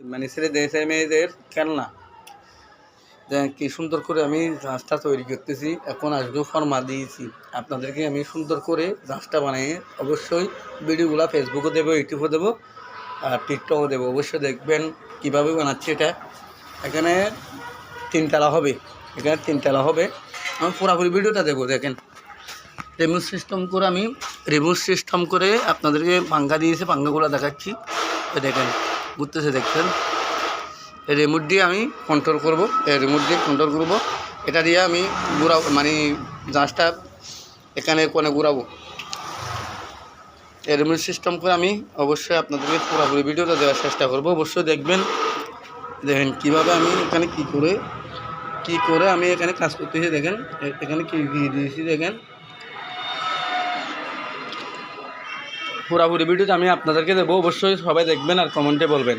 মানে ছেলে দেশে মেয়েদের খেলনা। কি সুন্দর করে আমি জাহাজটা তৈরি করতেছি, এখন আসব ফর্মা দিয়েছি। আপনাদেরকে আমি সুন্দর করে জাহাজটা বানিয়ে অবশ্যই ভিডিওগুলো ফেসবুকে দেবো ইউটিউবে দেবো, আর টিকটকও দেবো। অবশ্যই দেখবেন কীভাবে বানাচ্ছি এটা। এখানে তিনতলা হবে, এখানে তিনতলা হবে। আমি পুরোপুরি ভিডিওটা দেবো, দেখেন। রিমোট সিস্টেম করে আমি রিমোট সিস্টেম করে আপনাদেরকে পাঙ্খা দিয়েছে পাঙ্খাগুলো দেখাচ্ছি। দেখেন। ঘুরতেছে দেখছেন? রিমোট দিয়ে আমি কন্ট্রোল করব। রিমোট দিয়ে কন্ট্রোল করব। এটা দিয়ে আমি ঘুরাবো মানে জাহাজটা এখানে কোনে ঘুরাবো। এই রিমোট সিস্টেম করে আমি অবশ্যই আপনাদেরকে পুরোপুরি ভিডিওটা দেওয়ার চেষ্টা করব। অবশ্যই দেখবেন, দেখেন কীভাবে আমি এখানে কি করে কি করে আমি এখানে কাজ করতেছি, দেখেন এখানে কি কি দিয়েছি, দেখেন। পুরাপুরি ভিডিওটা আমি আপনাদেরকে দেবো। অবশ্যই সবাই দেখবেন আর কমেন্টে বলবেন।